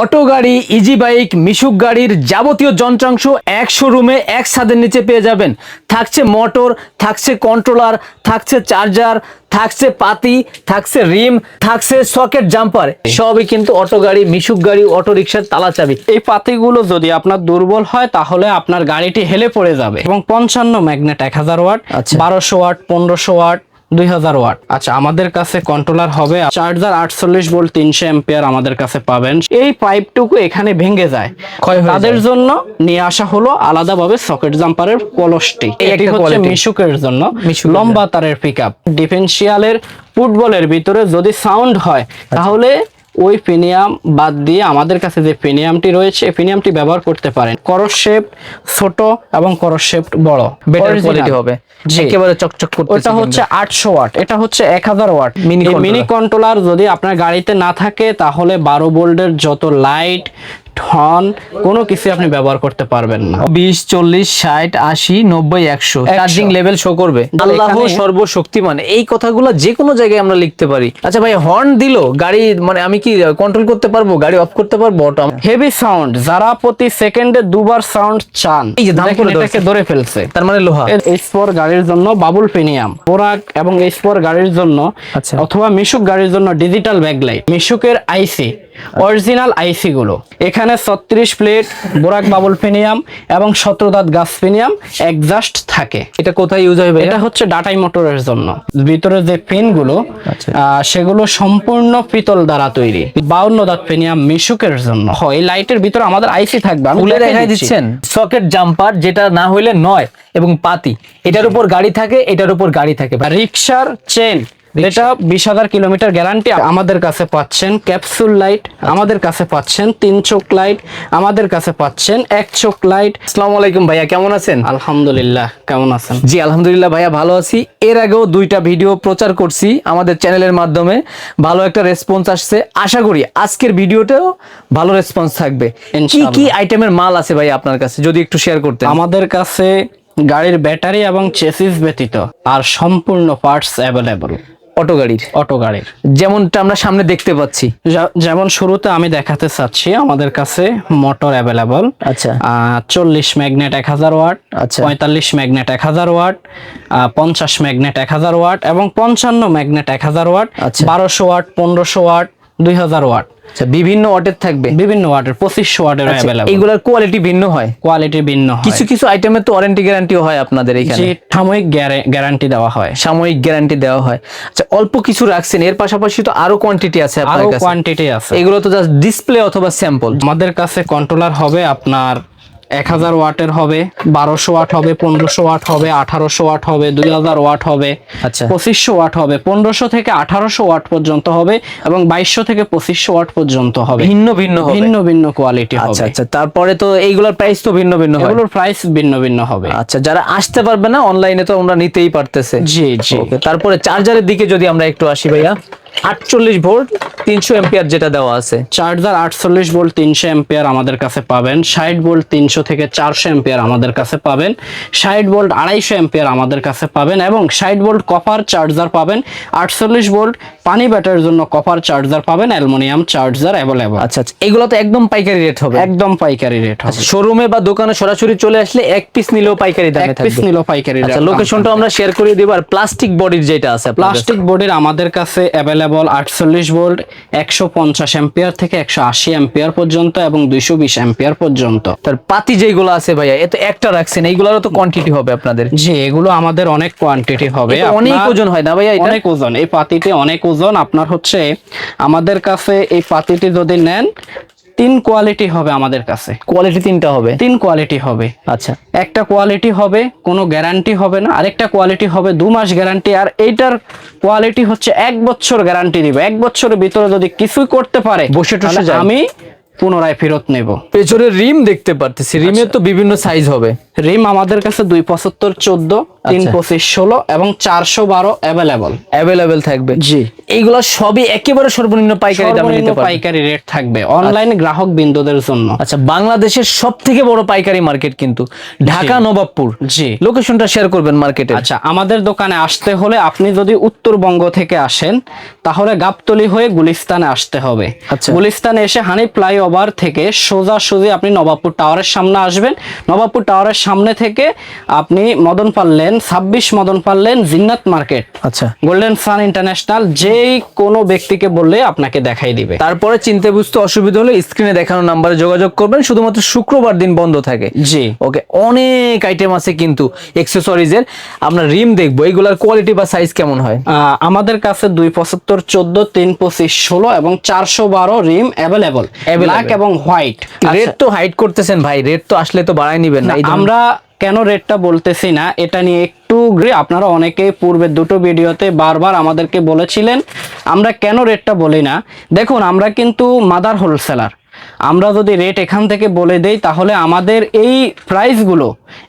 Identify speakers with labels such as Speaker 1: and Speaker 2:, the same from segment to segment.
Speaker 1: Auto গাড়ি easy bike মিশুক গাড়ির যাবতীয় যন্ত্রাংশ এক শোরুমে এক ছাদের নিচে পেয়ে যাবেন। থাকছে মোটর থাকছে কন্ট্রোলার থাকছে চার্জার থাকছে পাতি থাকছে রিম থাকছে সকেট জাম্পার সবই কিন্তু অটো গাড়ি মিশুক গাড়ি অটো রিক্সার তালা চাবি।
Speaker 2: এই পাতিগুলো যদি আপনার দুর্বল হয় তাহলে আপনার গাড়িটি হেলে পড়ে যাবে। এবং পঞ্চান্ন ম্যাগনেট এক হাজার ওয়াট
Speaker 1: আচ্ছা।
Speaker 2: বারোশো ওয়াট পনেরোশো ওয়াট দুই হাজার ওয়াট। আচ্ছা আমাদের কাছে কন্ট্রোলার হবে চার্জার আটচল্লিশ ভোল্ট তিনশো এম্পিয়ার আমাদের কাছে পাবেন। এই পাইপটুকু এখানে ভেঙে যায়। তাদের জন্য নিয়ে আসা হলো আলাদাভাবে সকেট জাম্পারের কলসটি
Speaker 1: এই
Speaker 2: এটি হচ্ছে মিশুকের জন্য লম্বা তারের পিক আপ ডিফেন্সিয়ালের ফুটবলের ভিতরে যদি সাউন্ড হয়
Speaker 1: আচ্ছা।
Speaker 2: তাহলে ওই ফিনিয়াম বাদ দিয়ে আমাদের কাছে যে ফিনিয়ামটি রয়েছে পেনিয়ামটি ফিনিয়ামটি ব্যবহার করতে পারেন। করস শেপ ছোট এবং করস শেপ বড়।
Speaker 1: বেটার কোয়ালিটি হবে। একেবারে চকচক করতে
Speaker 2: এটা হচ্ছে আটশো ওয়াট। এটা হচ্ছে এক হাজার watt
Speaker 1: Mini
Speaker 2: mini. Mini controller যদি আপনার গাড়িতে না থাকে তাহলে বারো ভোল্টের যত লাইট হর্ন কোনো কিছু আপনি ব্যবহার করতে পারবেন না।
Speaker 1: বিশ চল্লিশ ষাট আশি নব্বই একশো। চার্জিং লেভেল শো করবে। আল্লাহ সর্বশক্তিমান। এই কথাগুলো যে কোনো জায়গায় আমরা লিখতে পারি। আচ্ছা ভাই হর্ন দিল গাড়ি মানে আমি কি কন্ট্রোল করতে পারব? গাড়ি অফ করতে পারব? অটো
Speaker 2: হেভি সাউন্ড যারা প্রতি সেকেন্ডে দুবার সাউন্ড চান
Speaker 1: এই যে দাম
Speaker 2: এটাকে ধরে ফেলছে।
Speaker 1: তার মানে লোহা।
Speaker 2: এইচ ফোর গাড়ির জন্য বাবুল ফিনিয়াম পোরাক এবং এইচ ফোর গাড়ির জন্য
Speaker 1: আচ্ছা।
Speaker 2: অথবা মিশুক গাড়ির জন্য ডিজিটাল ব্যাকলাইট মিশুকের আইসি অরিজিনাল আইসি গুলো। এখানে ছত্রিশ প্লেট বোরাক বাবুল ফিনিয়াম এবং সতেরোদাত গাছ ফিনিয়াম একজাস্ট থাকে।
Speaker 1: এটা কোথায় ইউজ হবে?
Speaker 2: এটা হচ্ছে ডাটাই মোটরের জন্য। ভিতরে যে পিনগুলো
Speaker 1: আচ্ছা।
Speaker 2: সেগুলো সম্পূর্ণ পিতল দ্বারা তৈরি। বাউন্ন দাঁত ফিনিয়াম মিশুকের জন্য। হয় এই লাইটের ভিতরে আমাদের আইসি থাকবে।
Speaker 1: খুলে
Speaker 2: দেখাই
Speaker 1: দিচ্ছেন। সকেট জাম্পার যেটা না হইলে নয় এবং পাতি। এটার উপর গাড়ি থাকে এটার উপর গাড়ি থাকে।
Speaker 2: রিক্সার চেন যেটা বিশ হাজার কিলোমিটার গ্যারান্টি আমাদের কাছে পাচ্ছেন। ক্যাপসুল লাইট আমাদের কাছে পাচ্ছেন। তিন চোখ লাইট আমাদের কাছে পাচ্ছেন। এক চোখ লাইট।
Speaker 1: আসসালামু আলাইকুম ভাইয়া কেমন আছেন?
Speaker 2: আলহামদুলিল্লাহ কেমন আছেন?
Speaker 1: জি আলহামদুলিল্লাহ ভাইয়া ভালো আছি। এর আগেও দুইটা ভিডিও প্রচার করছি আমাদের চ্যানেলের মাধ্যমে। ভালো একটা রেসপন্স আসছে। আশা করি আজকের ভিডিওটাও ভালো রেসপন্স থাকবে। কি কি আইটেমের মাল আছে ভাই আপনার কাছে? যদি একটু শেয়ার করতেন।
Speaker 2: আমাদের কাছে গাড়ির ব্যাটারি এবং চেসিস ব্যতীত আর সম্পূর্ণ পার্টস অ্যাভেলেবল
Speaker 1: অটো গাড়ির।
Speaker 2: অটো গাড়ির।
Speaker 1: যেমনটা আমরা সামনে দেখতে পাচ্ছি।
Speaker 2: যেমন শুরুতে আমি দেখাতে চাচ্ছি আমাদের কাছে মোটর অ্যাভেলেবল
Speaker 1: আচ্ছা।
Speaker 2: চল্লিশ ম্যাগনেট এক হাজার ওয়াট
Speaker 1: আচ্ছা।
Speaker 2: পঁয়তাল্লিশ ম্যাগনেট এক হাজার ওয়াট পঞ্চাশ ম্যাগনেট এক হাজার ওয়াট এবং পঞ্চান্ন ম্যাগনেট এক হাজার ওয়াট
Speaker 1: আচ্ছা।
Speaker 2: বারোশো ওয়াট পনেরোশো ওয়াট দুই হাজার ওয়াট।
Speaker 1: আচ্ছা বিভিন্ন ওয়াটের থাকবে?
Speaker 2: বিভিন্ন ওয়াটের পঁচিশশো ওয়াটের
Speaker 1: এগুলোর কোয়ালিটি ভিন্ন হয়?
Speaker 2: কোয়ালিটি ভিন্ন হয়।
Speaker 1: কিছু কিছু আইটেমের তো ওয়ারেন্টি গ্যারান্টিও হয় আপনাদের এখানে।
Speaker 2: যে সাময়িক গ্যারান্টি দেওয়া হয়।
Speaker 1: সাময়িক গ্যারান্টি দেওয়া হয়। আচ্ছা অল্প কিছু রাখছেন এর পাশাপাশি তো আরও কোয়ান্টিটি আছে
Speaker 2: আরও
Speaker 1: আপনার কাছে।
Speaker 2: কোয়ান্টিটি আছে।
Speaker 1: এগুলো তো জাস্ট ডিসপ্লে অথবা স্যাম্পল
Speaker 2: আমাদের কাছে কন্ট্রোলার হবে আপনার এক হাজার ওয়াটের হবে বারোশো ওয়াট হবে পনেরোশো ওয়াট হবে আঠারোশো ওয়াট হবে দুই হাজার ওয়াট হবে
Speaker 1: আচ্ছা।
Speaker 2: পঁচিশশো ওয়াট হবে পনেরোশো থেকে আঠারোশো ওয়াট পর্যন্ত হবে এবং বাইশশো থেকে পঁচিশশো ওয়াট পর্যন্ত হবে।
Speaker 1: ভিন্ন ভিন্ন
Speaker 2: ভিন্ন ভিন্ন কোয়ালিটি
Speaker 1: আচ্ছা
Speaker 2: হবে।
Speaker 1: আচ্ছা তারপরে তো এইগুলোর প্রাইস তো ভিন্ন ভিন্ন
Speaker 2: এগুলোর প্রাইস ভিন্ন ভিন্ন হবে।
Speaker 1: আচ্ছা যারা আসতে পারবে না অনলাইনে তো আমরা নিতেই পারতেছে।
Speaker 2: জি জি।
Speaker 1: তারপরে চার্জারের দিকে যদি আমরা একটু আসি ভাইয়া। আটচল্লিশ ভোল্ট তিনশো এম্পিয়ার যেটা দেওয়া আছে।
Speaker 2: চার্জার আটচল্লিশ ভোল্ট তিনশো এম্পিয়ার আমাদের কাছে পাবেন। ষাট ভোল্ট তিনশো থেকে চারশো এম্পিয়ার আমাদের কাছে পাবেন। ষাট ভোল্ট আড়াইশো এম্পিয়ার আমাদের কাছে পাবেন এবং ষাট ভোল্ট কপার চার্জার পাবেন। আটচল্লিশ ভোল্ট পানি ব্যাটারির জন্য কপার চার্জার পাবেন অ্যালুমিনিয়াম চার্জার অ্যাভেলেবল
Speaker 1: আচ্ছা আচ্ছা এগুলো তো একদম পাইকারি রেট হবে।
Speaker 2: একদম পাইকারি রেট হবে।
Speaker 1: শোরুমে বা দোকানে সরাসরি চলে আসলে এক পিস নিলেও পাইকারি দামে
Speaker 2: এক পিস
Speaker 1: থাকবে
Speaker 2: নিল পাইকারি
Speaker 1: আচ্ছা লোকেশনটা আমরা শেয়ার করে দিব আর প্লাস্টিক বডির যেটা আছে
Speaker 2: প্লাস্টিক বোর্ডের আমাদের কাছে অ্যাভেলেবল আটচল্লিশ ভোল্ট একশো পঞ্চাশ এম্পিয়ার থেকে একশো আশি এম্পিয়ার পর্যন্ত এবং দুইশো বিশ এম্পিয়ার পর্যন্ত।
Speaker 1: তার পাতি যেগুলো আছে ভাইয়া এত একটা রাখছেন এইগুলোরও তো কোয়ান্টিটি হবে আপনাদের।
Speaker 2: জি এগুলো আমাদের অনেক কোয়ান্টিটি হবে।
Speaker 1: অনেক ওজন হয় না ভাইয়া?
Speaker 2: অনেক ওজন এই পাতিতে অনেক ওজন। আপনার হচ্ছে আমাদের কাছে এই পাতিটি যদি নেন তিন কোয়ালিটি হবে আমাদের কাছে।
Speaker 1: কোয়ালিটি তিনটা হবে?
Speaker 2: তিন কোয়ালিটি হবে।
Speaker 1: আচ্ছা।
Speaker 2: একটা কোয়ালিটি হবে কোনো গ্যারান্টি হবে না। আরেকটা কোয়ালিটি হবে দু মাস গ্যারান্টি আর এইটার কোয়ালিটি হচ্ছে এক বছর গ্যারান্টি দিবে। এক বছরের ভিতরে যদি কিছুই করতে পারে
Speaker 1: বসে টসে
Speaker 2: আমি পুনরায় ফেরত নেব।
Speaker 1: পেছনের রিম দেখতে পারতেছি। রিমের তো বিভিন্ন সাইজ হবে।
Speaker 2: রিম আমাদের কাছে দুই পঁচাত্তর চোদ্দ তিন
Speaker 1: আচ্ছা।
Speaker 2: পঁচিশ ষোলো এবং চারশো বারো অ্যাভেলেবল
Speaker 1: অ্যাভেলেবেল থাকবে।
Speaker 2: জি।
Speaker 1: এইগুলো সবই একেবারে সর্বনিম্ন পাইকারি দামে নিতে
Speaker 2: পাইকারি রেট থাকবে অনলাইন গ্রাহক বিন্দুদের জন্য।
Speaker 1: আচ্ছা বাংলাদেশের সব থেকে বড় পাইকারি মার্কেট কিন্তু ঢাকা নবাবপুর।
Speaker 2: জি।
Speaker 1: লোকেশনটা শেয়ার করবেন মার্কেটে
Speaker 2: আচ্ছা আমাদের দোকানে আসতে হলে আপনি যদি উত্তরবঙ্গ থেকে আসেন তাহলে গাবতলি হয়ে গুলিস্তানে আসতে হবে।
Speaker 1: আচ্ছা।
Speaker 2: গুলিস্তানে এসে হানি ফ্লাইওভার থেকে সোজা সোজা আপনি নবাবপুর টাওয়ারের সামনে আসবেন। নবাবপুর টাওয়ারের সামনে থেকে আপনি মদন পারলেন ছাব্বিশ মদন পারলেন জিন্নাত মার্কেট।
Speaker 1: আচ্ছা।
Speaker 2: গোল্ডেন সান ইন্টারন্যাশনাল যেই কোনো ব্যক্তিকে বললে আপনাকে দেখাই দিবে।
Speaker 1: তারপরে চিনতে বুঝতে অসুবিধা হলে স্ক্রিনে দেখানো নাম্বারে যোগাযোগ করবেন শুধুমাত্র শুক্রবার দিন বন্ধ থাকে।
Speaker 2: জি।
Speaker 1: ওকে অনেক আইটেম আছে কিন্তু এক্সেসরিজের আমরা রিম দেখব এইগুলার কোয়ালিটি বা সাইজ কেমন হয়?
Speaker 2: আহ, আমাদের কাছে দুই পঁচাত্তর চোদ্দ তিন পঁচিশ ষোলো এবং চারশো বারো রিম অ্যাভেলেবল। ব্ল্যাক এবং হোয়াইট
Speaker 1: রেট তো হাইট করতেছেন ভাই রেট তো আসলে তো বাড়াই নিবেন না। ধরনের-
Speaker 2: আমরা কেন রেটটা বলতেছি না, এটা নিয়ে একটু আপনারা অনেকে পূর্বে দুটো ভিডিওতে বারবার আমাদেরকে বলেছিলেন, আমরা কেন রেটটা বলি না? দেখুন, আমরা কিন্তু মাদার হোলসেলার আমরা যদি রেট এখান থেকে বলে দেই, তাহলে আমাদের এই প্রাইসগুলো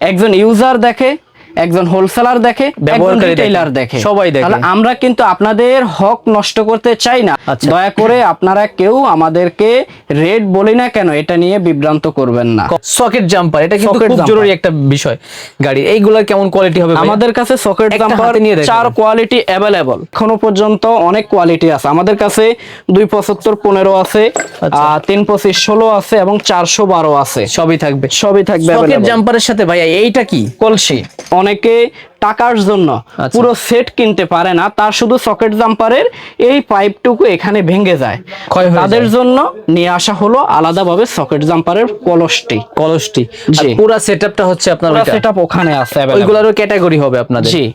Speaker 2: একজন ইউজার দেখে একজন হোলসেলার দেখে একজন
Speaker 1: ব্যবহারকারী দেখে,
Speaker 2: রিটেইলার দেখে।
Speaker 1: সবাই দেখে।
Speaker 2: তাহলে আমরা কিন্তু আপনাদের হক নষ্ট করতে চাই না।
Speaker 1: আচ্ছা।
Speaker 2: দয়া করে আপনারা কেউ আমাদেরকে রেট বলি না কেন এটা নিয়ে বিভ্রান্ত করবেন না।
Speaker 1: সকেট জাম্পার এটা কিন্তু খুব জরুরি একটা বিষয়। গাড়ি এইগুলার কেমন কোয়ালিটি হবে
Speaker 2: আমাদের কাছে সকেট জাম্পার
Speaker 1: নিয়ে
Speaker 2: চার কোয়ালিটি অ্যাভেলেবল এখনও পর্যন্ত অনেক কোয়ালিটি আছে। আমাদের কাছে দুই পঁচাত্তর পনেরো আছে
Speaker 1: আচ্ছা।
Speaker 2: আহ, তিন পঁচিশ ষোলো আছে এবং চারশো বারো আছে।
Speaker 1: সবই থাকবে।
Speaker 2: সবই থাকবে
Speaker 1: সকেট জাম্পারের সাথে ভাইয়া এইটা কি?
Speaker 2: কলসি? অনেকে টাকার জন্য
Speaker 1: আচ্ছা।
Speaker 2: পুরো সেট কিনতে পারে না তার শুধু সকেট জাম্পারের এই পাইপটুকু এখানে ভেঙে যায়। তাদের জন্য নিয়ে আসা হলো আলাদাভাবে সকেট জাম্পারের কলসটি।
Speaker 1: কলসটি। পুরা সেটআপটা হচ্ছে আপনার ওইটা?
Speaker 2: সেটা ওখানে আছে।
Speaker 1: ওইগুলারও ক্যাটাগরি হবে আপনাদের?
Speaker 2: জি।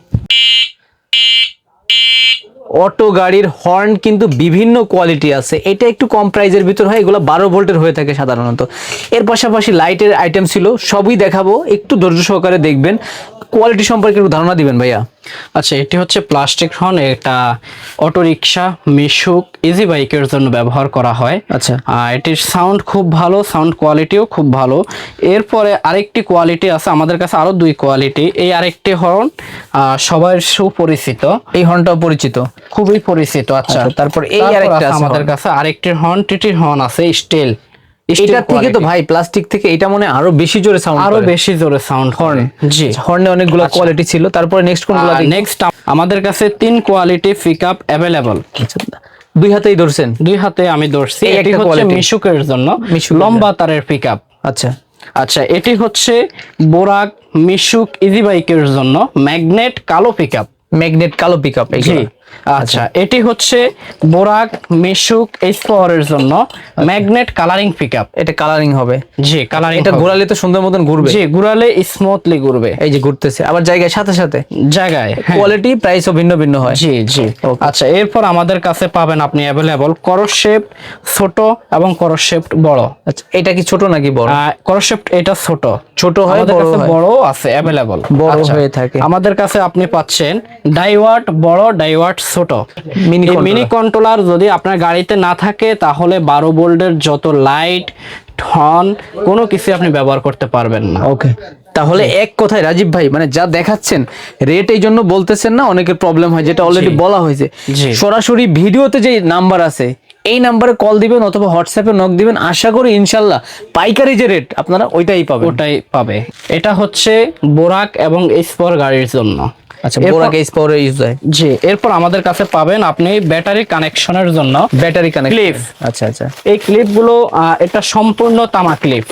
Speaker 1: অটো গাড়ির হর্ন কিন্তু বিভিন্ন কোয়ালিটি আছে। এটা একটু কম প্রাইজের ভিতর হয় এগুলো বারো ভোল্টের হয়ে থাকে সাধারণত। এর পাশাপাশি লাইটের আইটেম ছিল সবই দেখাবো। একটু ধৈর্য সহকারে দেখবেন। কোয়ালিটি সম্পর্কে একটু ধারণা দিবেন ভাইয়া।
Speaker 2: আচ্ছা এটি হচ্ছে প্লাস্টিক হর্ন এটা অটো রিক্সা মিশুক ইজি বাইকের জন্য ব্যবহার করা হয়।
Speaker 1: আচ্ছা।
Speaker 2: এটির সাউন্ড খুব ভালো সাউন্ড কোয়ালিটিও খুব ভালো। এরপরে আরেকটি কোয়ালিটি আছে আমাদের কাছে আরও দুই কোয়ালিটি এই আরেকটি হর্ন আহ, সবার সুপরিচিত।
Speaker 1: এই হর্নটাও পরিচিত?
Speaker 2: খুবই পরিচিত আচ্ছা।
Speaker 1: আচ্ছা, তারপর এই আরেকটা
Speaker 2: আমাদের কাছে আরেকটি হর্ন টিটির হর্ন আছে স্টিল
Speaker 1: এটার থেকে তো ভাই প্লাস্টিক থেকে এটা মনে হয় আরও বেশি জোরে সাউন্ড
Speaker 2: আরও বেশি জোরে সাউন্ড হর্ন জি।
Speaker 1: হর্নে অনেকগুলো কোয়ালিটি ছিল। তারপরে নেক্সট কোনগুলো
Speaker 2: নেক্সট আমাদের কাছে তিন কোয়ালিটি পিক আপ অ্যাভেলেবল
Speaker 1: আচ্ছা, দুই হাতেই ধরছেন?
Speaker 2: দুই হাতে আমি ধরছি। এটি হচ্ছে মিশুকের জন্য লম্বা তারের পিক আপ
Speaker 1: আচ্ছা।
Speaker 2: আচ্ছা এটি হচ্ছে বোরাক মিশুক ইজি বাইকের জন্য ম্যাগনেট কালো পিক আপ
Speaker 1: ম্যাগনেট কালো পিকআপ
Speaker 2: জি। আচ্ছা এটি হচ্ছে বোরাক মিশুক জন্য ম্যাগনেট কালারিং পিক আপ
Speaker 1: এটা কালারিং হবে।
Speaker 2: জি কালারিং
Speaker 1: এটা ঘোরালে তো সুন্দর মতন ঘুরবে।
Speaker 2: জি ঘুরালে স্মুথলি ঘুরবে।
Speaker 1: এই যে ঘুরতেছে আবার জায়গায় সাথে সাথে।
Speaker 2: জায়গায় হ্যাঁ।
Speaker 1: কোয়ালিটি প্রাইসও ভিন্ন ভিন্ন হয়।
Speaker 2: জি জি। আচ্ছা এরপর আমাদের কাছে পাবেন আপনি অ্যাভেলেবল করস শেপ ছোট এবং করস শেপ বড়।
Speaker 1: আচ্ছা এটা কি ছোট নাকি বড়?
Speaker 2: করস শেপ এটা ছোট।
Speaker 1: ছোট হয় বড়
Speaker 2: বড় আছে অ্যাভেলেবল
Speaker 1: বড় হয়ে থাকে।
Speaker 2: আমাদের কাছে আপনি পাচ্ছেন ডাইওয়াট বড় ডাইওয়াট ছোট মিনি কন্ট্রোলার যদি আপনার গাড়িতে না থাকে তাহলে বারো বোল্টের যত লাইট ঠন কোনো কিছু আপনি ব্যবহার করতে পারবেন না।
Speaker 1: ওকে তাহলে এক কথায় রাজীব ভাই মানে যা দেখাচ্ছেন রেট এই জন্য বলতেছেন না অনেকের প্রবলেম হয় যেটা অলরেডি বলা হয়েছে। সরাসরি ভিডিওতে যে নাম্বার আছে এই নাম্বারে কল দিবেন অথবা হোয়াটসঅ্যাপে নক দিবেন আশা করি ইনশাল্লাহ পাইকারি যে রেট আপনারা ওইটাই পাবেন।
Speaker 2: ওটাই পাবে। এটা হচ্ছে বোরাক এবং স্পর গাড়ির জন্য।
Speaker 1: আচ্ছা বোরাক এইচ পাওয়ার ইউজ হয়।
Speaker 2: জি এরপর আমাদের কাছে পাবেন আপনি ব্যাটারি কানেকশনের জন্য
Speaker 1: ব্যাটারি কানেক্ট
Speaker 2: Clip।
Speaker 1: আচ্ছা আচ্ছা।
Speaker 2: এই ক্লিপগুলো আহ, এটা সম্পূর্ণ তামা ক্লিপ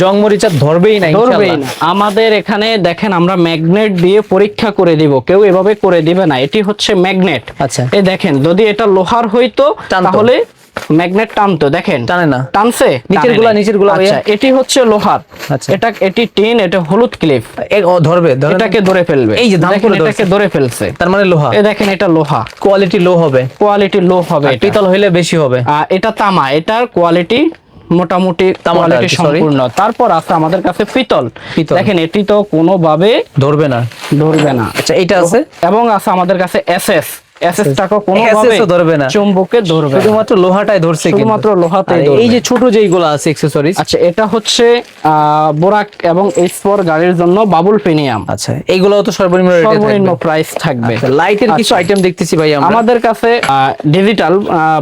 Speaker 1: জং মরিচা ধরবেই না
Speaker 2: ধরবেই না। আমাদের এখানে দেখেন আমরা ম্যাগনেট দিয়ে পরীক্ষা করে দিব কেউ এভাবে করে দিবে না। এটি হচ্ছে ম্যাগনেট
Speaker 1: আচ্ছা।
Speaker 2: এই দেখেন যদি এটা লোহার হইতো তাহলে ম্যাগনেট টানতো দেখেন।
Speaker 1: টানে না।
Speaker 2: টানছে?
Speaker 1: নিচেরগুলা, নিচেরগুলা
Speaker 2: আচ্ছা এটি হচ্ছে লোহার।
Speaker 1: আচ্ছা।
Speaker 2: এটা এটি টিন এটা হলুদ ক্লিপ।
Speaker 1: এ, ধরবে
Speaker 2: এটাকে ধরে ফেলবে।
Speaker 1: এই যে দাম করে
Speaker 2: এটাকে ধরে ফেলছে।
Speaker 1: তার মানে লোহা।
Speaker 2: এই দেখেন এটা লোহা।
Speaker 1: কোয়ালিটি লো হবে।
Speaker 2: কোয়ালিটি লো হবে।
Speaker 1: পিতল হইলে বেশি হবে।
Speaker 2: এটা তামা। এটার কোয়ালিটি মোটামুটি কোয়ালিটি সম্পূর্ণ। তারপর আছে আমাদের কাছে পিতল।
Speaker 1: পিতল।
Speaker 2: দেখেন এটি তো কোনোভাবে
Speaker 1: ধরবে না।
Speaker 2: ধরবে না।
Speaker 1: আচ্ছা এটা আছে?
Speaker 2: এবং আছে আমাদের কাছে এসএস। এসএসটাকে কোনো
Speaker 1: SS ধরবে না।
Speaker 2: চুম্বকে ধরবে
Speaker 1: শুধুমাত্র লোহাটাই ধরছে
Speaker 2: শুধুমাত্র ধরবে।
Speaker 1: এই যে ছোট যেইগুলো আছে অ্যাকসেসরিজ
Speaker 2: আচ্ছা এটা হচ্ছে বোরাক এবং এক্সপোর গাড়ির জন্য বাবুল প্রিমিয়াম
Speaker 1: আচ্ছা এইগুলো তো সর্বনিম্ন
Speaker 2: সর্বনিম্ন প্রাইস থাকবে
Speaker 1: লাইটের কিছু
Speaker 2: আচ্ছা।
Speaker 1: আইটেম দেখতেছি ভাই আমরা
Speaker 2: আমাদের কাছে ডিজিটাল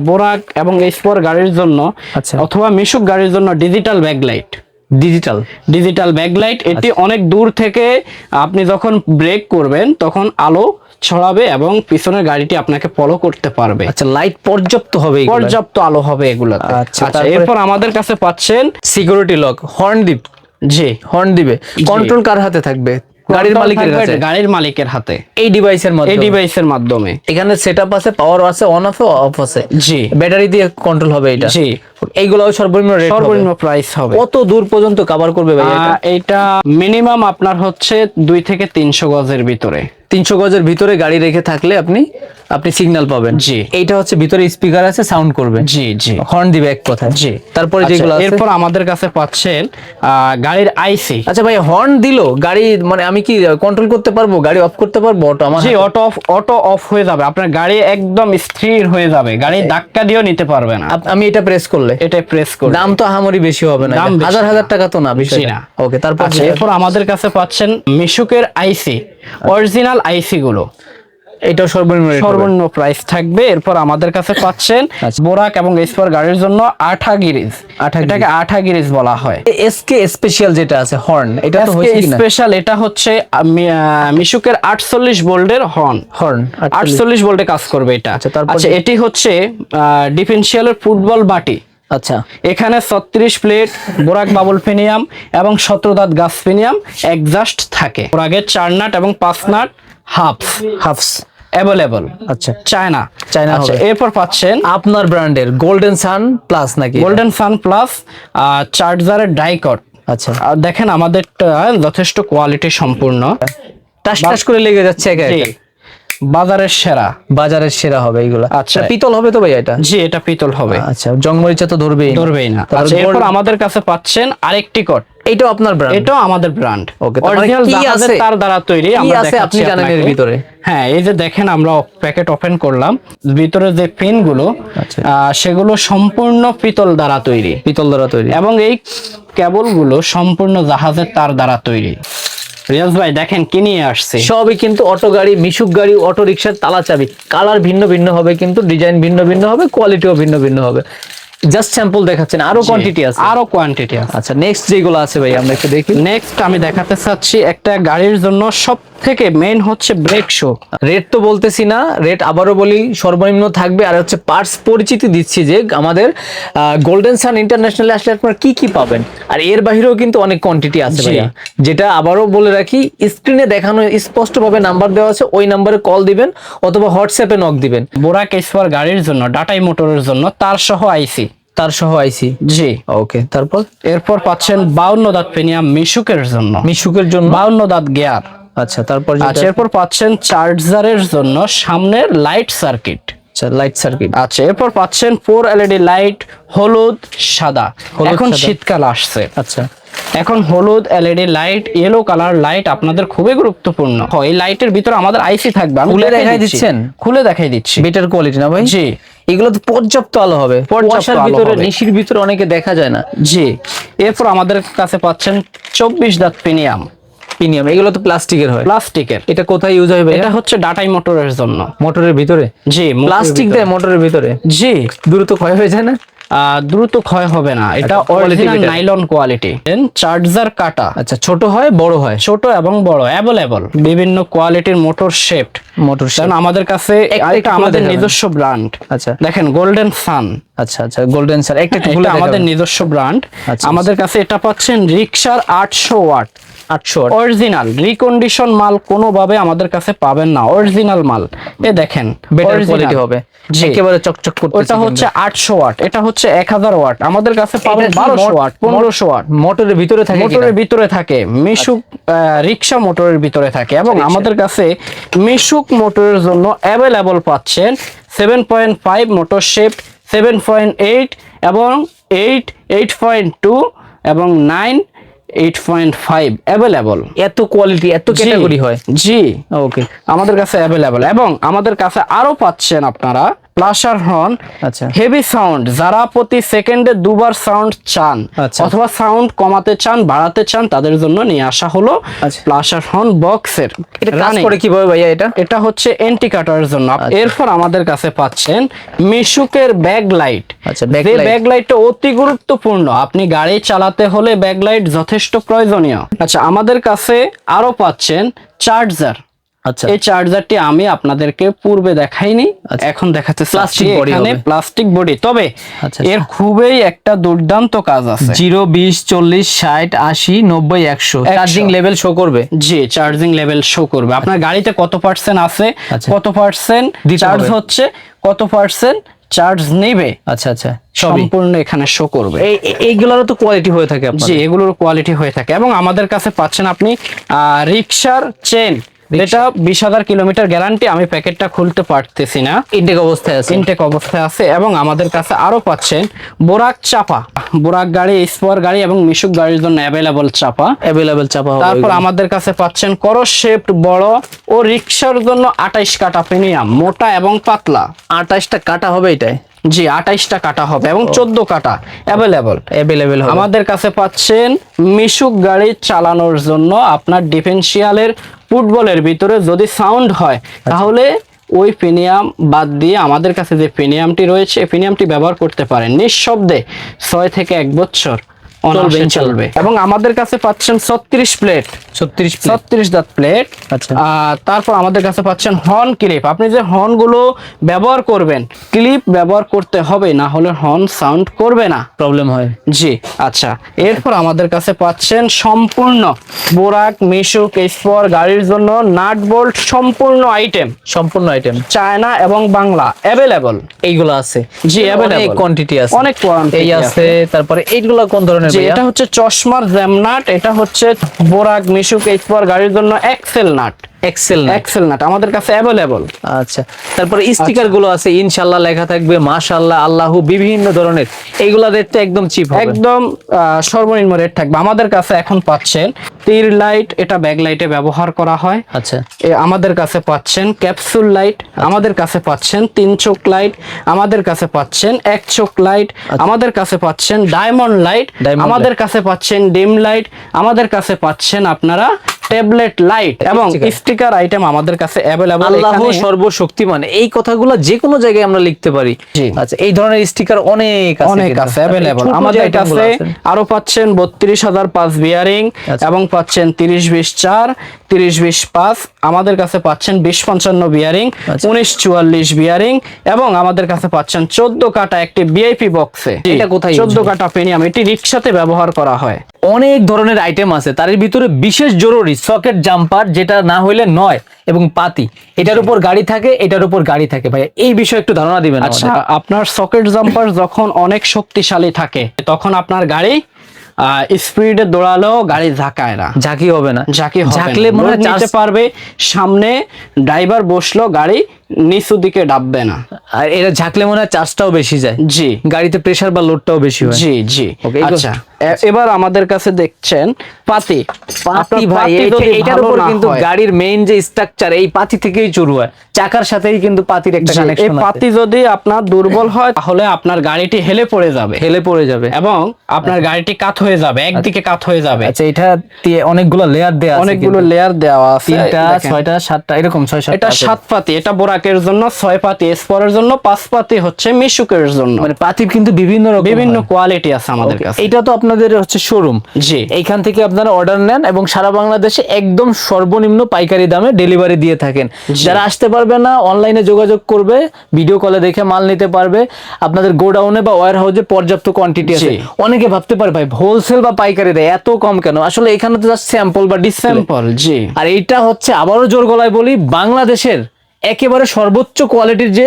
Speaker 2: বোরাক এবং এক্সপোর গাড়ির জন্য
Speaker 1: আচ্ছা।
Speaker 2: অথবা মিশুক গাড়ির জন্য digital backlight
Speaker 1: digital
Speaker 2: digital backlight এটি
Speaker 1: আচ্ছা।
Speaker 2: অনেক দূর থেকে আপনি যখন ব্রেক করবেন তখন আলো ছড়াবে এবং পিছনের গাড়িটি আপনাকে ফলো করতে পারবে।
Speaker 1: আচ্ছা লাইট পর্যাপ্ত হবে
Speaker 2: পর্যাপ্ত আলো হবে এগুলোতে।
Speaker 1: আচ্ছা,
Speaker 2: আচ্ছা এরপর আমাদের কাছে পাচ্ছেন
Speaker 1: সিকিউরিটি লক হর্ন
Speaker 2: জি।
Speaker 1: হর্ন দিবে কন্ট্রোল কার হাতে থাকবে? গাড়ির মালিকের কাছে?
Speaker 2: গাড়ির মালিকের হাতে।
Speaker 1: এই ডিভাইসের
Speaker 2: এই
Speaker 1: মধ্যে
Speaker 2: ডিভাইসের মাধ্যমে।
Speaker 1: এখানে সেটআপ আছে পাওয়ার আছে অন আছে অফ আছে।
Speaker 2: জি।
Speaker 1: ব্যাটারি দিয়ে কন্ট্রোল হবে এটা।
Speaker 2: জি।
Speaker 1: এইগুলো সর্বনিম্ন রেট
Speaker 2: সর্বনিম্ন প্রাইস হবে।
Speaker 1: কত দূর পর্যন্ত কভার করবে ভাই এটা?
Speaker 2: মিনিমাম আপনার হচ্ছে দুই থেকে তিনশো গজের ভিতরে।
Speaker 1: তিনশো গজের ভিতরে গাড়ি রেখে থাকলে আপনি আপনি সিগন্যাল পাবেন।
Speaker 2: জি।
Speaker 1: এইটা হচ্ছে ভিতরে স্পিকার আছে সাউন্ড করবে।
Speaker 2: জি জি।
Speaker 1: হর্ন দিবে এক কথায়।
Speaker 2: জি।
Speaker 1: তারপরে
Speaker 2: আচ্ছা,
Speaker 1: যেগুলো
Speaker 2: এরপর আমাদের কাছে পাচ্ছেন গাড়ির আইসি
Speaker 1: আচ্ছা ভাই হর্ন দিলো গাড়ি মানে আমি কি কন্ট্রোল করতে পারব? গাড়ি অফ করতে পারব? অটো আমার
Speaker 2: জি অটো অফ অটো অফ হয়ে যাবে। আপনার গাড়ি একদম স্থির হয়ে যাবে। গাড়ি ধাক্কা দিয়েও নিতে পারবে না।
Speaker 1: আমি এটা প্রেস করলে।
Speaker 2: এটা প্রেস করে
Speaker 1: দাম তো আহামরি বেশি হবে না। এটা
Speaker 2: বেশি
Speaker 1: হাজার হাজার টাকা তো না বিষয়টা।
Speaker 2: না।
Speaker 1: ওকে তারপর
Speaker 2: আচ্ছা এরপর আমাদের কাছে পাচ্ছেন মিশুকের আইসি অরিজিনাল আইসি গুলো।
Speaker 1: এটাও সর্বনিম্ন
Speaker 2: সর্বনিম্ন প্রাইস থাকবে। এরপর আমাদের কাছে পাচ্ছেন
Speaker 1: আচ্ছা।
Speaker 2: বোরাক এবং এসপার গাড়ির জন্য আঠা গিরিজ
Speaker 1: আঠা
Speaker 2: এটাকে আঠা গিরিজ বলা হয়।
Speaker 1: এসকে স্পেশাল যেটা আছে হর্ন এটা তো
Speaker 2: স্পেশাল এটা হচ্ছে মিশুকের আটচল্লিশ বোল্ডের হর্ন
Speaker 1: হর্ন
Speaker 2: আটচল্লিশ। ভোল্টে কাজ করবে এটা।
Speaker 1: আচ্ছা, তারপর
Speaker 2: আচ্ছা এটি হচ্ছে ডিফেন্সিয়ালের ফুটবল বাটি।
Speaker 1: আচ্ছা।
Speaker 2: এখানে ছত্রিশ প্লেট বোরাক বাবুল ফেনিয়াম এবং সতেরো গাছ ফেনিয়াম একজাস্ট থাকে। বোরাকের চার নাট এবং পাঁচ নাট হাফস।
Speaker 1: হাফস।
Speaker 2: অ্যাভেলেবল।
Speaker 1: আচ্ছা।
Speaker 2: চায়না।
Speaker 1: চায়না
Speaker 2: আচ্ছা এরপর পাচ্ছেন
Speaker 1: আপনার ব্র্যান্ডের গোল্ডেন সান প্লাস নাকি
Speaker 2: গোল্ডেন সান প্লাস চার্জারের ডাইকট
Speaker 1: আচ্ছা।
Speaker 2: আর দেখেন আমাদেরটা যথেষ্ট কোয়ালিটি সম্পূর্ণ।
Speaker 1: টাস টাস করে লেগে যাচ্ছে একা
Speaker 2: বাজারের সেরা।
Speaker 1: বাজারের সেরা হবে এইগুলা।
Speaker 2: আচ্ছা।
Speaker 1: পিতল হবে তো ভাই এটা?
Speaker 2: জি এটা পিতল হবে।
Speaker 1: আচ্ছা জংমরিচা তো ধরবেই না।
Speaker 2: ধরবেই না।
Speaker 1: তারপর
Speaker 2: আচ্ছা এরপর আমাদের কাছে পাচ্ছেন আরেকটি কট।
Speaker 1: এইটাও আপনার ব্র্যান্ড
Speaker 2: এটাও আমাদের ব্র্যান্ড
Speaker 1: ওকে
Speaker 2: অরিজিনাল
Speaker 1: কি
Speaker 2: জাহাজের
Speaker 1: আছে?
Speaker 2: তার দ্বারা তৈরি আমরা
Speaker 1: আছে আপনি জানেন এর ভিতরে?
Speaker 2: হ্যাঁ এই যে দেখেন আমরা প্যাকেট ওপেন করলাম। ভিতরে যে পিনগুলো
Speaker 1: আচ্ছা।
Speaker 2: আহ, সেগুলো সম্পূর্ণ পিতল দ্বারা তৈরি।
Speaker 1: পিতল দ্বারা তৈরি।
Speaker 2: এবং এই কেবলগুলো সম্পূর্ণ জাহাজের তার দ্বারা তৈরি। রিয়াজ ভাই দেখেন কি নিয়ে আসছে।
Speaker 1: সবই কিন্তু অটো গাড়ি মিশুক গাড়ি অটো রিক্সার তালা চাবি। কালার ভিন্ন ভিন্ন হবে কিন্তু ডিজাইন ভিন্ন ভিন্ন হবে কোয়ালিটিও ভিন্ন ভিন্ন হবে। জাস্ট স্যাম্পল দেখাচ্ছেন আরও কোয়ান্টিটি আছে।
Speaker 2: আরও কোয়ান্টিটি আছে।
Speaker 1: আচ্ছা নেক্সট যেগুলো আছে ভাই আমরা একটু দেখি।
Speaker 2: নেক্সট আমি দেখাতে চাচ্ছি একটা গাড়ির জন্য সব থেকে মেইন হচ্ছে ব্রেক শো
Speaker 1: রেট তো বলতেছি না রেট আবারও বলি সর্বনিম্ন থাকবে। আর হচ্ছে পার্টস পরিচিতি দিচ্ছি যে আমাদের গোল্ডেন সান ইন্টারন্যাশনালে আসলে আপনারা কি কি পাবেন? আর এর বাহিরেও কিন্তু অনেক কোয়ান্টিটি আছে ভাইয়া। যেটা আবারও বলে রাখি স্ক্রিনে দেখানো স্পষ্টভাবে নাম্বার দেওয়া আছে ওই নাম্বারে কল দিবেন অথবা হোয়াটসঅ্যাপে নক দিবেন।
Speaker 2: বোরাক এসপার গাড়ির জন্য ডাটাই মোটরের জন্য তার সহ আইসি
Speaker 1: তার সহ আইসি
Speaker 2: জি।
Speaker 1: ওকে তারপর?
Speaker 2: এরপর পাচ্ছেন বাউন্ন দাঁত পেনিয়াম মিশুকের জন্য।
Speaker 1: মিশুকের জন্য?
Speaker 2: বাউন্ন দাঁত গিয়ার।
Speaker 1: আচ্ছা তারপর
Speaker 2: আচ্ছা এরপর পাচ্ছেন চার্জারের জন্য সামনের লাইট সার্কিট
Speaker 1: আচ্ছা লাইট সার্কিট
Speaker 2: আচ্ছা এরপর পাচ্ছেন ফোর এলইডি লাইট হলুদ সাদা। এখন শীতকাল আসছে।
Speaker 1: আচ্ছা।
Speaker 2: এখন হলুদ LED light yellow colour light আপনাদের খুবই গুরুত্বপূর্ণ। হয়, এই লাইটের ভিতরে আমাদের আইসি থাকবে আমি
Speaker 1: খুলে
Speaker 2: দেখাই
Speaker 1: দিচ্ছেন?
Speaker 2: খুলে দেখাই দিচ্ছি।
Speaker 1: বেটার কোয়ালিটি না ভাই?
Speaker 2: জি।
Speaker 1: এগুলো তো পর্যাপ্ত আলো হবে।
Speaker 2: পর্যাপ্ত
Speaker 1: কুয়াশার ভিতরে। নিশির ভিতরে অনেকে দেখা যায় না।
Speaker 2: জি। এরপর আমাদের কাছে পাচ্ছেন চব্বিশ দাঁত প্রিমিয়াম
Speaker 1: প্রিমিয়াম এগুলো তো প্লাস্টিকের হয়।
Speaker 2: প্লাস্টিকের।
Speaker 1: এটা কোথায় ইউজ হবে
Speaker 2: এটা হচ্ছে ডাটাই মোটরের জন্য।
Speaker 1: মোটরের ভিতরে?
Speaker 2: জি
Speaker 1: প্লাস্টিক দেয় মোটরের ভিতরে?
Speaker 2: জি।
Speaker 1: দ্রুত ক্ষয় হয়ে যায় না?
Speaker 2: দ্রুত ক্ষয় হবে না। এটা
Speaker 1: আচ্ছা,
Speaker 2: অরিজিনাল নাইলন কোয়ালিটি চার্জার কাটা।
Speaker 1: আচ্ছা ছোট হয় বড় হয়?
Speaker 2: ছোট এবং বড় অ্যাভেলেবল বিভিন্ন কোয়ালিটির মোটর শেপড
Speaker 1: মোটর
Speaker 2: কারণ আমাদের কাছে
Speaker 1: খুলে
Speaker 2: আমাদের নিজস্ব ব্র্যান্ড
Speaker 1: আচ্ছা।
Speaker 2: দেখেন গোল্ডেন সান
Speaker 1: আচ্ছা আচ্ছা গোল্ডেন স্যার একটা
Speaker 2: আমাদের নিজস্ব ব্র্যান্ড
Speaker 1: আচ্ছা,
Speaker 2: আমাদের কাছে এটা পাচ্ছেন রিক্সার আটশো ওয়াট।
Speaker 1: আটশো
Speaker 2: অরিজিনাল রিকন্ডিশন মাল কোনোভাবে আমাদের কাছে পাবেন না। অরিজিনাল মাল। এ দেখেন
Speaker 1: বেটার। কোয়ালিটি হবে। একেবারে চকচক করতে
Speaker 2: ওটা হচ্ছে আটশো ওয়াট এটা হচ্ছে এক হাজার ওয়াট। আমাদের কাছে পাবেন বারোশো ওয়াট পনেরোশো ওয়াট
Speaker 1: মোটরের ভিতরে থাকে
Speaker 2: মোটরের ভিতরে থাকে। মিশুক রিক্সা মোটরের ভিতরে থাকে এবং আমাদের কাছে মিশুক মোটরের জন্য অ্যাভেলেবল পাচ্ছেন seven point five motor shape seven point eight এবং এইট এইট পয়েন্ট টু এবং nine eight point five available
Speaker 1: এত কোয়ালিটি এত ক্যাটাগরি হয়।
Speaker 2: জি।
Speaker 1: ওকে
Speaker 2: আমাদের কাছে অ্যাভেলেবল এবং আমাদের কাছে আরও পাচ্ছেন আপনারা প্লাসার হর্ন
Speaker 1: আচ্ছা।
Speaker 2: হেভি সাউন্ড যারা প্রতি সেকেন্ডে দুবার সাউন্ড চান
Speaker 1: আচ্ছা।
Speaker 2: অথবা সাউন্ড কমাতে চান বাড়াতে চান তাদের জন্য নিয়ে আসা হলো
Speaker 1: আচ্ছা।
Speaker 2: প্লাসার হর্ন বক্সের
Speaker 1: এটা কাজ করে কীভাবে ভাইয়া এটা?
Speaker 2: এটা হচ্ছে এন্টি কাটার জন্য। এরপর আমাদের কাছে পাচ্ছেন মিশুকের ব্যাগ লাইট
Speaker 1: আচ্ছা,
Speaker 2: ব্যাগ লাইটটা অতি গুরুত্বপূর্ণ আপনি গাড়ি চালাতে হলে ব্যাগ লাইট যথেষ্ট প্রয়োজনীয়। আচ্ছা আমাদের কাছে আরও পাচ্ছেন চার্জার
Speaker 1: আচ্ছা।
Speaker 2: এই চার্জারটি আমি আপনাদেরকে পূর্বে দেখাইনি
Speaker 1: আচ্ছা।
Speaker 2: এখন চাচ্ছি
Speaker 1: body
Speaker 2: এখানে
Speaker 1: হবে।
Speaker 2: প্লাস্টিক বডি তবে
Speaker 1: আচ্ছা,
Speaker 2: এর খুবই একটা দুর্দান্ত কাজ আছে।
Speaker 1: জিরো বিশ চল্লিশ ষাট আশি নব্বই একশো। চার্জিং লেভেল শো করবে?
Speaker 2: জি চার্জিং লেভেল শো করবে। আপনার গাড়িতে কত পার্সেন্ট আছে?
Speaker 1: আচ্ছা।
Speaker 2: কত পার্সেন্ট চার্জ হচ্ছে? কত পার্সেন্ট চার্জ নেবে?
Speaker 1: আচ্ছা আচ্ছা।
Speaker 2: সম্পূর্ণ এখানে শো করবে।
Speaker 1: এই এই- এইগুলোরও তো কোয়ালিটি হয়ে থাকে
Speaker 2: জি এগুলোর কোয়ালিটি হয়ে থাকে। এবং আমাদের কাছে পাচ্ছেন আপনি রিক্সার চেন যেটা বিশ হাজার কিলোমিটার গ্যারান্টি আমি প্যাকেটটা খুলতে পারতেছি না।
Speaker 1: ইনটেক অবস্থায় আছে।
Speaker 2: ইনটেক অবস্থায় আছে এবং আমাদের কাছে আরও পাচ্ছেন বোরাক চাপা। বোরাক গাড়ি স্পোর গাড়ি এবং মিশুক গাড়ির জন্য অ্যাভেলেবল চাপা।
Speaker 1: অ্যাভেলেবেল চাপা
Speaker 2: তারপর আমাদের কাছে পাচ্ছেন করস শেপড বড় ও রিক্সার জন্য আঠাইশ কাটা প্রিমিয়াম মোটা এবং পাতলা।
Speaker 1: আঠাশটা কাটা হবে এটাই
Speaker 2: জি আঠাইশটা কাটা হবে এবং চোদ্দ কাটা অ্যাভেলেবল
Speaker 1: অ্যাভেলেবেল
Speaker 2: আমাদের কাছে পাচ্ছেন মিশুক গাড়ি চালানোর জন্য আপনার ডিফেন্সিয়ালের ফুটবলের ভিতরে যদি সাউন্ড হয় তাহলে ওই প্রিমিয়াম বাদ দিয়ে আমাদের কাছে যে প্রিমিয়ামটি রয়েছে এই প্রিমিয়ামটি ব্যবহার করতে পারেন। নিঃশব্দে ছয় থেকে এক বছর চলবে। এবং আমাদের কাছে পাচ্ছেন ছত্রিশ প্লেট।
Speaker 1: ছত্রিশ
Speaker 2: ছত্রিশ দাঁত প্লেট
Speaker 1: আচ্ছা।
Speaker 2: তারপর আমাদের কাছে পাচ্ছেন হর্ন ক্লিপ আপনি যে হর্ন ব্যবহার করবেন ক্লিপ ব্যবহার করতে হবে না হলে হর্ন সাউন্ড করবে না।
Speaker 1: প্রবলেম হয়।
Speaker 2: জি আচ্ছা। এরপর আমাদের কাছে পাচ্ছেন সম্পূর্ণ বোরাক মিশুক স্পর গাড়ির জন্য নাট বোল্ট সম্পূর্ণ আইটেম
Speaker 1: সম্পূর্ণ আইটেম
Speaker 2: চায়না এবং বাংলা অ্যাভেলেবল
Speaker 1: এইগুলো আছে।
Speaker 2: জি।
Speaker 1: কোয়ান্টিটি আছে।
Speaker 2: অনেক
Speaker 1: এই আছে তারপরে এইগুলো কোন ধরনের
Speaker 2: এটা হচ্ছে চশমার জ্যামনাট এটা হচ্ছে বোরাক মিশুক এক্সপোর গাড়ির জন্য এক্সেল নাট।
Speaker 1: এক্সেল না
Speaker 2: এক্সেল নাট আমাদের কাছে অ্যাভেলেবল
Speaker 1: আচ্ছা তারপরে স্টিকারগুলো আছে ইনশাল্লাহ লেখা থাকবে মাশাল্লাহ আল্লাহু বিভিন্ন ধরনের। এইগুলা রেটটা একদম চিপ হবে।
Speaker 2: একদম সর্বনিম্ন রেট থাকবে। আমাদের কাছে এখন পাচ্ছেন তীর লাইট এটা ব্যাগ লাইটে ব্যবহার করা হয়।
Speaker 1: আচ্ছা।
Speaker 2: এ আমাদের কাছে পাচ্ছেন ক্যাপসুল লাইট আমাদের কাছে পাচ্ছেন তিন চোখ লাইট আমাদের কাছে পাচ্ছেন এক চোখ লাইট আমাদের কাছে পাচ্ছেন ডায়মন্ড লাইট
Speaker 1: আচ্ছা।
Speaker 2: আমাদের কাছে পাচ্ছেন ডিম লাইট আমাদের কাছে পাচ্ছেন আপনারা ট্যাবলেট লাইট এবং স্টিকার আইটেম আমাদের কাছে অ্যাভেলেবল
Speaker 1: আল্লাহ সর্বশক্তিমান। এই কথাগুলো যে কোনো জায়গায় আমরা লিখতে পারি। আচ্ছা এই ধরনের স্টিকার অনেক আছে
Speaker 2: অনেক আছে অ্যাভেলেবল আমাদের
Speaker 1: item গুলো
Speaker 2: কাছে
Speaker 1: আছে।
Speaker 2: আরও পাচ্ছেন বত্রিশ হাজার পাঁচ বিয়ারিং
Speaker 1: আচ্ছা।
Speaker 2: এবং পাচ্ছেন তিরিশ বিশ চার তিরিশ বিশ পাঁচ। আমাদের কাছে পাচ্ছেন বিশ পঞ্চান্ন বিয়ারিং
Speaker 1: আচ্ছা।
Speaker 2: উনিশ চুয়াল্লিশ বিয়ারিং এবং আমাদের কাছে পাচ্ছেন চোদ্দ কাটা একটি ভিআইপি বক্সে
Speaker 1: এটা কোথায় use
Speaker 2: চোদ্দ
Speaker 1: হয়?
Speaker 2: কাটা পেনিয়াম এটি রিক্সাতে ব্যবহার করা হয়।
Speaker 1: অনেক ধরনের আইটেম আছে। তার ভিতরে বিশেষ জরুরি সকেট জাম্পার যেটা না হইলে নয় এবং পাতি। এটার উপর গাড়ি থাকে এটার উপর গাড়ি থাকে। ভাই এই বিষয়ে একটু ধারণা দিবেন
Speaker 2: আচ্ছা আপনার সকেট জাম্পার যখন অনেক শক্তিশালী থাকে তখন আপনার গাড়ি স্পিডে দৌড়ালেও গাড়ি ঝাঁকায় না।
Speaker 1: ঝাঁকি হবে না।
Speaker 2: ঝাঁকি
Speaker 1: ঝাঁকলে মনে হয়
Speaker 2: পারবে সামনে ড্রাইভার বসল গাড়ি নিচু দিকে ডাববে না।
Speaker 1: আর এটা ঝাঁকলে মনে হয় চার্জটাও বেশি যায়।
Speaker 2: জি।
Speaker 1: গাড়িতে প্রেসার বা লোডটাও বেশি হয়।
Speaker 2: জি জি। আচ্ছা। এবার আমাদের কাছে দেখছেন পাতি।
Speaker 1: পাতি ভাই এটার উপর কিন্তু গাড়ির মেইন যে স্ট্রাকচার এই পাতি থেকেই শুরু হয়। চাকার সাথেই কিন্তু পাতির একটা কানেকশন আছে।
Speaker 2: পাতি যদি আপনার দুর্বল হয় তাহলে আপনার গাড়িটি হেলে পড়ে যাবে।
Speaker 1: হেলে পড়ে যাবে।
Speaker 2: এবং আপনার গাড়িটি কাত হয়ে যাবে একদিকে কাত হয়ে যাবে।
Speaker 1: আচ্ছা এটা দিয়ে অনেকগুলো লেয়ার দেয়া আছে
Speaker 2: অনেকগুলো লেয়ার দেওয়া আছে
Speaker 1: তিনটা ছয়টা সাতটা এরকম ছয় সাতটা
Speaker 2: এটা সাত পাতি এটা বোরাকের জন্য ছয় পাতি স্পরের জন্য পাঁচ পাতি হচ্ছে মিশুকের জন্য।
Speaker 1: মানে পাতির কিন্তু বিভিন্ন রকম
Speaker 2: বিভিন্ন কোয়ালিটি আছে আমাদের কাছে।
Speaker 1: এটা তো আপনাদের হচ্ছে শোরুম
Speaker 2: জি।
Speaker 1: এইখান থেকে আপনারা অর্ডার নেন এবং সারা বাংলাদেশে একদম সর্বনিম্ন পাইকারি দামে ডেলিভারি দিয়ে থাকেন। যারা আসতে পারবে না অনলাইনে যোগাযোগ করবে ভিডিও কলে দেখে মাল নিতে পারবে। আপনাদের গোডাউনে বা ওয়ার হাউসে পর্যাপ্ত কোয়ান্টিটি আছে। অনেকে ভাবতে পারে ভাই হোলসেল বা পাইকারি দেয় এত কম কেন? আসলে এখানে তো জাস্ট স্যাম্পল বা ডিসেম্পল
Speaker 2: স্যাম্পল জি।
Speaker 1: আর এইটা হচ্ছে আবারও জোর গলায় বলি বাংলাদেশের একেবারে সর্বোচ্চ কোয়ালিটির যে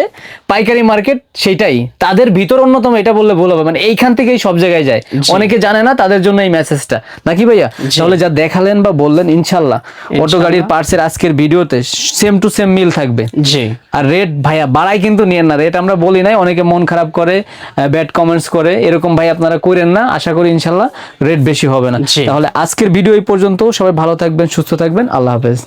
Speaker 1: পাইকারি মার্কেট সেটাই তাদের ভিতর অন্যতম এটা বললে ভুল হবে। মানে এইখান থেকেই সব জায়গায় যায়। অনেকে জানে না তাদের জন্য এই মেসেজটা নাকি ভাইয়া? তাহলে যা দেখালেন বা বললেন ইনশাল্লাহ অটো গাড়ির পার্টসের আজকের ভিডিওতে সেম টু সেম মিল থাকবে।
Speaker 2: জি।
Speaker 1: আর রেট ভাইয়া বাড়াই কিন্তু নিয়েন না। রেট আমরা বলি নাই অনেকে মন খারাপ করে ব্যাড কমেন্টস করে। এরকম ভাই আপনারা করেন না। আশা করি ইনশাল্লাহ রেট বেশি হবে না। তাহলে আজকের ভিডিও এই পর্যন্ত। সবাই ভালো থাকবেন সুস্থ থাকবেন। আল্লাহ হাফেজ।